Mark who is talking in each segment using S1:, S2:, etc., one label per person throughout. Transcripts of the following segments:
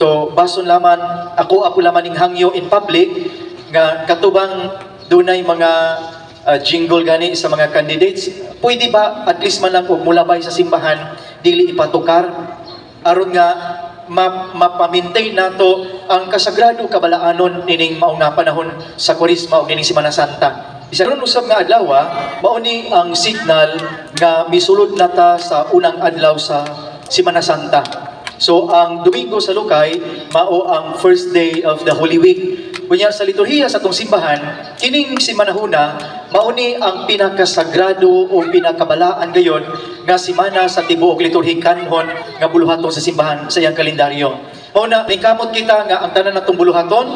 S1: So bason laman ako ako laman ning hangyo in public nga katubang dunay mga uh, jingle gani sa mga candidates. Pwede ba at least man lang og mulabay sa simbahan dili ipatukar aron nga ma mapamintain nato ang kasagrado kabalaanon nining mao nga panahon sa Kwaresma ug nining Semana Santa. Isa ron usab nga adlaw ah, mao ni ang signal nga misulod nata sa unang adlaw sa Semana Santa. So ang Domingo sa Lukay mao ang first day of the Holy Week. Kunya sa liturhiya sa atong simbahan, kining simanahuna mao ni ang pinakasagrado o pinakabalaan gayon nga simana sa tibuok liturhik kanhon nga buluhaton sa simbahan sa iyang kalendaryo. Mao na nikamot kita nga ang tanan natong buluhaton,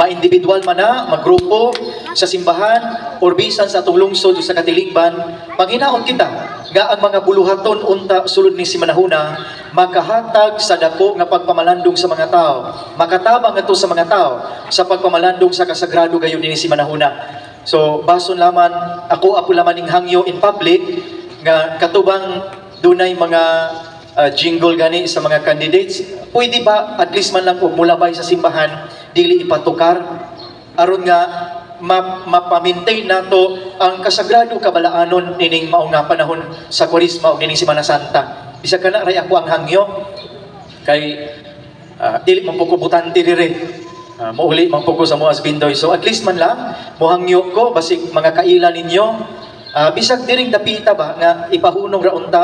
S1: ma-individual man na, magrupo sa simbahan or bisan sa atong lungsod sa katilingban, panghinaon kita nga ang mga buluhaton unta sulod ni simanahuna makahatag sa dako nga pagpamalandong sa mga tao makatabang ato sa mga tao sa pagpamalandong sa kasagrado gayon ni simanahuna so bason laman ako ako laman ning hangyo in public nga katubang dunay mga uh, jingle gani sa mga candidates pwede ba at least man lang og mulabay sa simbahan dili ipatukar? Aron nga ma mapamintain nato ang kasagrado kabalaanon nining mao nga panahon sa Kwaresma ug nining Semana Santa. Bisa kana ray ako ang hangyo kay ah, dili man butante dire. Uh, mauli man sa mga bindoy. So at least man lang mohangyo ko basig mga kaila ninyo Ah, bisag diring dapita ba nga ipahunong ra unta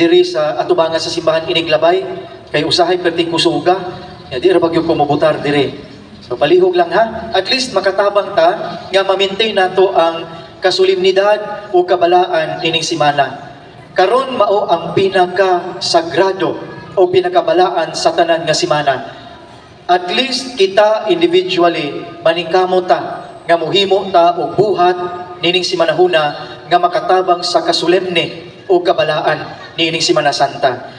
S1: diri sa atubangan sa simbahan iniglabay kay usahay perti kusuga. Ya di bagyo ko mobutar dire. So palihog lang ha. At least makatabang ta nga ma-maintain nato ang kasulimnidad o kabalaan ining simana. Karon mao ang pinaka sagrado o pinakabalaan sa tanan nga simana. At least kita individually maningkamot ta nga muhimo ta og buhat nining simanahuna nga makatabang sa kasulemne o kabalaan nining Semana Santa.